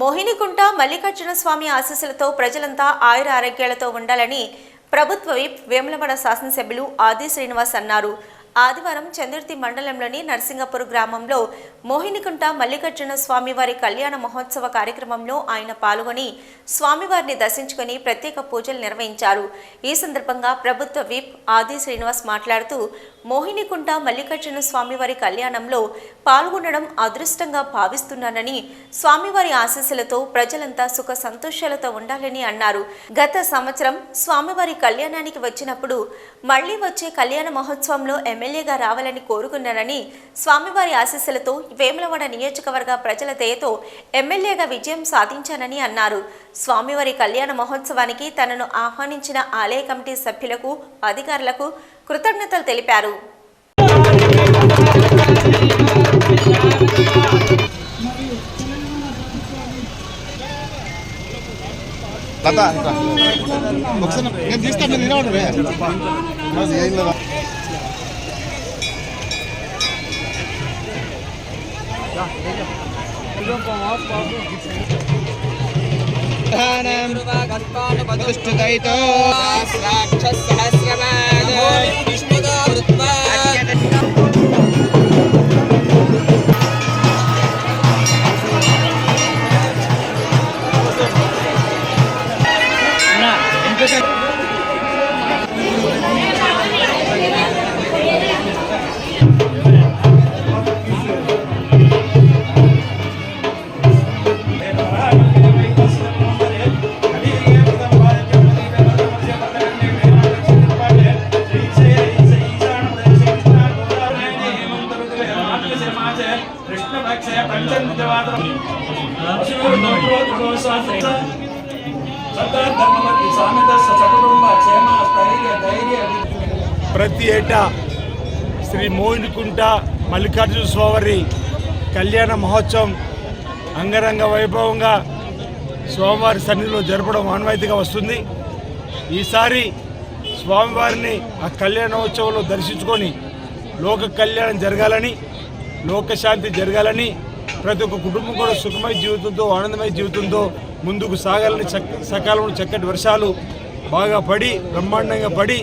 మోహినికుంట మల్లికార్జున స్వామి ఆశీస్సులతో ప్రజలంతా ఆయుర ఆరోగ్యాలతో ఉండాలని ప్రభుత్వ విప్ వేములవాడ శాసనసభ్యులు ఆది శ్రీనివాస్ అన్నారు. ఆదివారం చంద్రుర్తి మండలంలోని నర్సింగపూర్ గ్రామంలో మోహినికుంట మల్లికార్జున స్వామివారి కళ్యాణ మహోత్సవ కార్యక్రమంలో ఆయన పాల్గొని స్వామివారిని దర్శించుకొని ప్రత్యేక పూజలు నిర్వహించారు. ఈ సందర్భంగా ప్రభుత్వ విప్ ఆది శ్రీనివాస్ మాట్లాడుతూ మోహినికుంట మల్లికార్జున స్వామివారి కళ్యాణంలో పాల్గొనడం అదృష్టంగా భావిస్తున్నానని స్వామివారి ఆశీస్సులతో ప్రజలంతా సుఖ సంతోషాలతో ఉండాలని అన్నారు. గత సంవత్సరం స్వామివారి కళ్యాణానికి వచ్చినప్పుడు మళ్ళీ వచ్చే కళ్యాణ మహోత్సవంలో ఎమ్మెల్యేగా రావాలని కోరుకున్నానని స్వామివారి ఆశీస్సులతో వేములవాడ నియోజకవర్గ ప్రజల దయతో ఎమ్మెల్యేగా విజయం సాధించానని అన్నారు. స్వామివారి కళ్యాణ మహోత్సవానికి తనను ఆహ్వానించిన ఆలయ కమిటీ సభ్యులకు అధికారులకు కృతజ్ఞతలు తెలిపారు. ఒకసారి నేను తీస్తాను నేను నిలబడవే ప్రతి ఏటా శ్రీ మోహినికుంట మల్లికార్జున స్వామి కళ్యాణ మహోత్సవం అంగరంగ వైభవంగా స్వామివారి సన్నిధిలో జరపడం ఆనవాయితీగా వస్తుంది. ఈసారి స్వామివారిని ఆ కళ్యాణోత్సవంలో దర్శించుకొని లోక కళ్యాణం జరగాలని లోకశాంతి జరగాలని ప్రతి ఒక్క కుటుంబం కూడా సుఖమయ జీవితంతో ఆనందమయ జీవితంతో ముందుకు సాగాలని చక్క సకాలంలో చక్కటి వర్షాలు బాగా పడి బ్రహ్మాండంగా పడి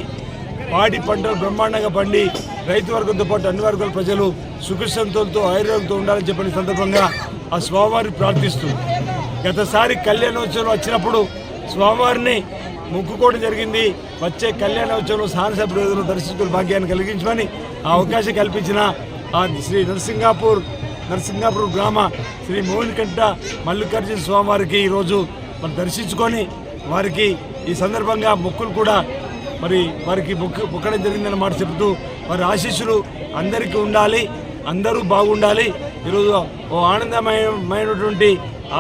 పాడి పంటలు బ్రహ్మాండంగా పండి రైతు వర్గంతో పాటు అన్ని వర్గాల ప్రజలు సుఖశాంతులతో ఆయుర్వేదంతో ఉండాలని చెప్పిన సందర్భంగా ఆ స్వామివారిని ప్రార్థిస్తూ గతసారి కళ్యాణోత్సవం వచ్చినప్పుడు స్వామివారిని ముక్కుకోవడం జరిగింది. వచ్చే కళ్యాణోత్సవంలో శాసనసభ్యులు దర్శించుకునే భాగ్యాన్ని కలిగించమని ఆ అవకాశం కల్పించిన శ్రీ నరసింగాపూర్ నరసింగాపూర్ గ్రామ శ్రీ మోహినికంట మల్లికార్జున స్వామివారికి ఈరోజు మనం దర్శించుకొని వారికి ఈ సందర్భంగా మొక్కులు కూడా మరి వారికి మొక్కు మొక్కడం జరిగిందన్నమాట చెబుతూ వారి ఆశీస్సులు అందరికీ ఉండాలి అందరూ బాగుండాలి. ఈరోజు ఓ ఆనందమయమైనటువంటి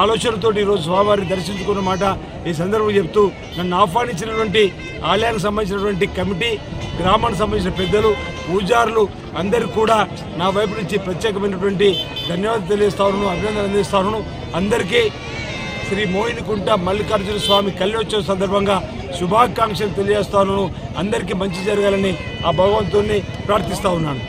ఆలోచనతో ఈరోజు స్వామివారిని దర్శించుకున్న మాట ఈ సందర్భంగా చెప్తూ నన్ను ఆహ్వానించినటువంటి ఆలయానికి సంబంధించినటువంటి కమిటీ గ్రామానికి సంబంధించిన పెద్దలు పూజారులు అందరికీ కూడా నా వైపు నుంచి ప్రత్యేకమైనటువంటి ధన్యవాదాలు తెలియస్తాను అభినందనలు అందిస్తాను అందరికీ శ్రీ మోహినికుంట మల్లికార్జున స్వామి కళ్యోత్సవం సందర్భంగా శుభాకాంక్షలు తెలియజేస్తాను అందరికీ మంచి జరగాలని ఆ భగవంతుణ్ణి ప్రార్థిస్తూ ఉన్నాను.